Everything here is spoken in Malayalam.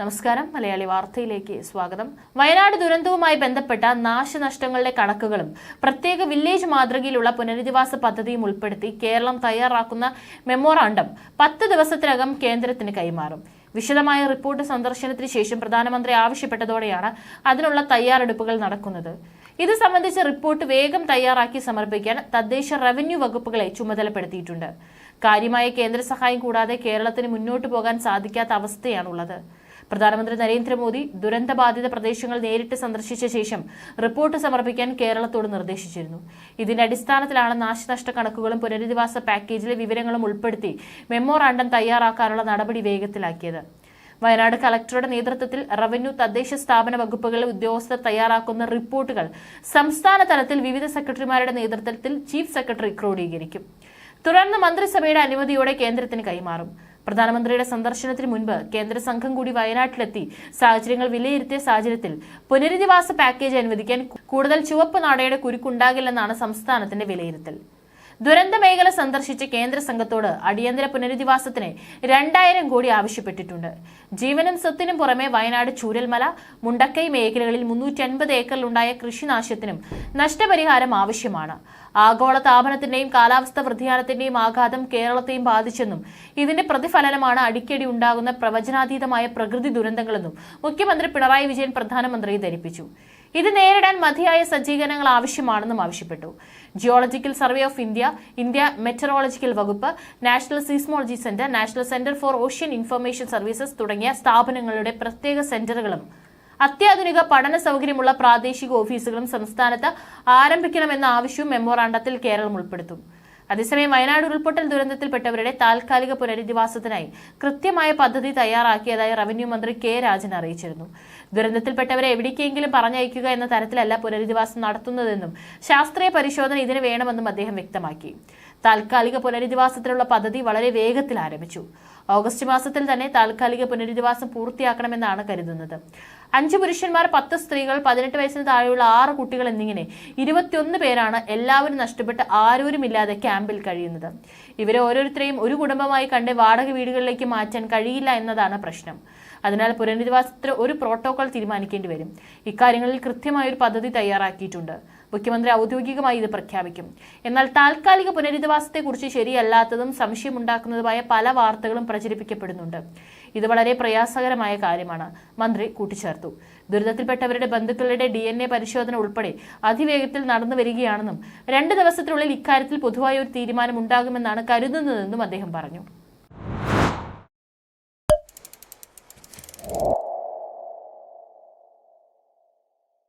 നമസ്കാരം. മലയാളി വാർത്തയിലേക്ക് സ്വാഗതം. വയനാട് ദുരന്തവുമായി ബന്ധപ്പെട്ട നാശനഷ്ടങ്ങളുടെ കണക്കുകളും പ്രത്യേക വില്ലേജ് മാതൃകയിലുള്ള പുനരധിവാസ പദ്ധതിയും ഉൾപ്പെടുത്തി കേരളം തയ്യാറാക്കുന്ന മെമ്മോറാണ്ടം പത്ത് ദിവസത്തിനകം കേന്ദ്രത്തിന് കൈമാറും. വിശദമായ റിപ്പോർട്ട് സന്ദർശനത്തിന് ശേഷം പ്രധാനമന്ത്രി ആവശ്യപ്പെട്ടതോടെയാണ് അതിനുള്ള തയ്യാറെടുപ്പുകൾ നടക്കുന്നത്. ഇത് സംബന്ധിച്ച റിപ്പോർട്ട് വേഗം തയ്യാറാക്കി സമർപ്പിക്കാൻ തദ്ദേശ റവന്യൂ വകുപ്പുകളെ ചുമതലപ്പെടുത്തിയിട്ടുണ്ട്. കാര്യമായ കേന്ദ്ര സഹായം കൂടാതെ കേരളത്തിന് മുന്നോട്ടു പോകാൻ സാധിക്കാത്ത അവസ്ഥയാണുള്ളത്. പ്രധാനമന്ത്രി നരേന്ദ്രമോദി ദുരന്തബാധിത പ്രദേശങ്ങൾ നേരിട്ട് സന്ദർശിച്ച ശേഷം റിപ്പോർട്ട് സമർപ്പിക്കാൻ കേരളത്തോട് നിർദ്ദേശിച്ചിരുന്നു. ഇതിന്റെ അടിസ്ഥാനത്തിലാണ് നാശനഷ്ട കണക്കുകളും പുനരധിവാസ പാക്കേജിലെ വിവരങ്ങളും ഉൾപ്പെടുത്തി മെമ്മോറാണ്ടം തയ്യാറാക്കാനുള്ള നടപടി വേഗത്തിലാക്കിയത്. വയനാട് കളക്ടറുടെ നേതൃത്വത്തിൽ റവന്യൂ തദ്ദേശ സ്ഥാപന വകുപ്പുകളിലെ ഉദ്യോഗസ്ഥർ തയ്യാറാക്കുന്ന റിപ്പോർട്ടുകൾ സംസ്ഥാന തലത്തിൽ വിവിധ സെക്രട്ടറിമാരുടെ നേതൃത്വത്തിൽ ചീഫ് സെക്രട്ടറി ക്രോഡീകരിക്കും. തുടർന്ന് മന്ത്രിസഭയുടെ അനുമതിയോടെ കേന്ദ്രത്തിന് കൈമാറും. പ്രധാനമന്ത്രിയുടെ സന്ദർശനത്തിന് മുൻപ് കേന്ദ്ര സംഘം കൂടി വയനാട്ടിലെത്തി. സാഹചര്യങ്ങൾ വിലയിരുത്തിയ സാഹചര്യത്തിൽ പുനരധിവാസ പാക്കേജ് അനുവദിക്കാൻ കൂടുതൽ ചുവപ്പ് നാടയുടെ കുരുക്കുണ്ടാകില്ലെന്നാണ് സംസ്ഥാനത്തിന്റെ വിലയിരുത്തൽ. ദുരന്ത മേഖല സന്ദർശിച്ച കേന്ദ്ര സംഘത്തോട് അടിയന്തര പുനരധിവാസത്തിന് രണ്ടായിരം കോടി ആവശ്യപ്പെട്ടിട്ടുണ്ട്. ജീവനും സ്വത്തിനും പുറമെ വയനാട് ചൂരൽമല മുണ്ടക്കൈ മേഖലകളിൽ മുന്നൂറ്റി അൻപത് ഏക്കറിലുണ്ടായ കൃഷിനാശത്തിനും നഷ്ടപരിഹാരം ആവശ്യമാണ്. ആഗോള താപനത്തിന്റെയും കാലാവസ്ഥാ വ്യതിയാനത്തിന്റെയും ആഘാതം കേരളത്തെയും ബാധിച്ചെന്നും ഇതിന്റെ പ്രതിഫലനമാണ് അടിക്കടി ഉണ്ടാകുന്ന പ്രവചനാതീതമായ പ്രകൃതി ദുരന്തങ്ങളെന്നും മുഖ്യമന്ത്രി പിണറായി വിജയൻ പ്രധാനമന്ത്രിയെ ധരിപ്പിച്ചു. ഇത് നേരിടാൻ മതിയായ സജ്ജീകരണങ്ങൾ ആവശ്യമാണെന്നും ആവശ്യപ്പെട്ടു. Geological survey of India India meteorological വകുപ്പ് national seismology centre national centre for ocean information services തുടങ്ങിയ സ്ഥാപനങ്ങളുടെ പ്രത്യേക സെന്ററുകളും അത്യാധുനിക പഠന സൗകര്യമുള്ള പ്രാദേശിക ഓഫീസുകളും സംസ്ഥാനത്ത് ആരംഭിക്കണമെന്ന ആവശ്യവും മെമ്മോറാണ്ടത്തിൽ കേരളം ഉൾപ്പെടുത്തും. അതേസമയം വയനാട് ഉരുൾപൊട്ടൽ ദുരന്തത്തിൽപ്പെട്ടവരുടെ താൽക്കാലിക പുനരധിവാസത്തിനായി കൃത്യമായ പദ്ധതി തയ്യാറാക്കിയതായി റവന്യൂ മന്ത്രി കെ രാജൻ അറിയിച്ചിരുന്നു. ദുരന്തത്തിൽപ്പെട്ടവരെ എവിടേക്കെങ്കിലും പറഞ്ഞയക്കുക എന്ന തരത്തിലല്ല പുനരധിവാസം നടത്തുന്നതെന്നും ശാസ്ത്രീയ പരിശോധന ഇതിന് വേണമെന്നും അദ്ദേഹം വ്യക്തമാക്കി. താൽക്കാലിക പുനരധിവാസത്തിനുള്ള പദ്ധതി വളരെ വേഗത്തിൽ ആരംഭിച്ചു. ഓഗസ്റ്റ് മാസത്തിൽ തന്നെ താൽക്കാലിക പുനരധിവാസം പൂർത്തിയാക്കണമെന്നാണ് കരുതുന്നത്. അഞ്ച് പുരുഷന്മാർ പത്ത് സ്ത്രീകൾ പതിനെട്ട് വയസ്സിന് താഴെയുള്ള ആറ് കുട്ടികൾ എന്നിങ്ങനെ ഇരുപത്തിയൊന്ന് പേരാണ് എല്ലാവരും നഷ്ടപ്പെട്ട് ആരോരുമില്ലാതെ ക്യാമ്പിൽ കഴിയുന്നത്. ഇവരെ ഓരോരുത്തരെയും ഒരു കുടുംബമായി കണ്ട് വാടക വീടുകളിലേക്ക് മാറ്റാൻ കഴിയില്ല എന്നതാണ് പ്രശ്നം. അതിനാൽ പുനരധിവാസത്തിന് ഒരു പ്രോട്ടോകോൾ തീരുമാനിക്കേണ്ടി വരും. ഇക്കാര്യങ്ങളിൽ കൃത്യമായ ഒരു പദ്ധതി തയ്യാറാക്കിയിട്ടുണ്ട്. മുഖ്യമന്ത്രി ഔദ്യോഗികമായി ഇത് പ്രഖ്യാപിക്കും. എന്നാൽ താൽക്കാലിക പുനരധിവാസത്തെക്കുറിച്ച് ശരിയല്ലാത്തതും സംശയമുണ്ടാക്കുന്നതുമായ പല വാർത്തകളും പ്രചരിപ്പിക്കപ്പെടുന്നുണ്ട്. ഇത് വളരെ പ്രയാസകരമായ കാര്യമാണ്. മന്ത്രി കൂട്ടിച്ചേർത്തു. ദുരിതത്തിൽപ്പെട്ടവരുടെ ബന്ധുക്കളുടെ ഡി എൻ എ പരിശോധന ഉൾപ്പെടെ അതിവേഗത്തിൽ നടന്നു വരികയാണെന്നും രണ്ട് ദിവസത്തിനുള്ളിൽ ഇക്കാര്യത്തിൽ പൊതുവായ ഒരു തീരുമാനം ഉണ്ടാകുമെന്നാണ് കരുതുന്നതെന്നും അദ്ദേഹം പറഞ്ഞു. you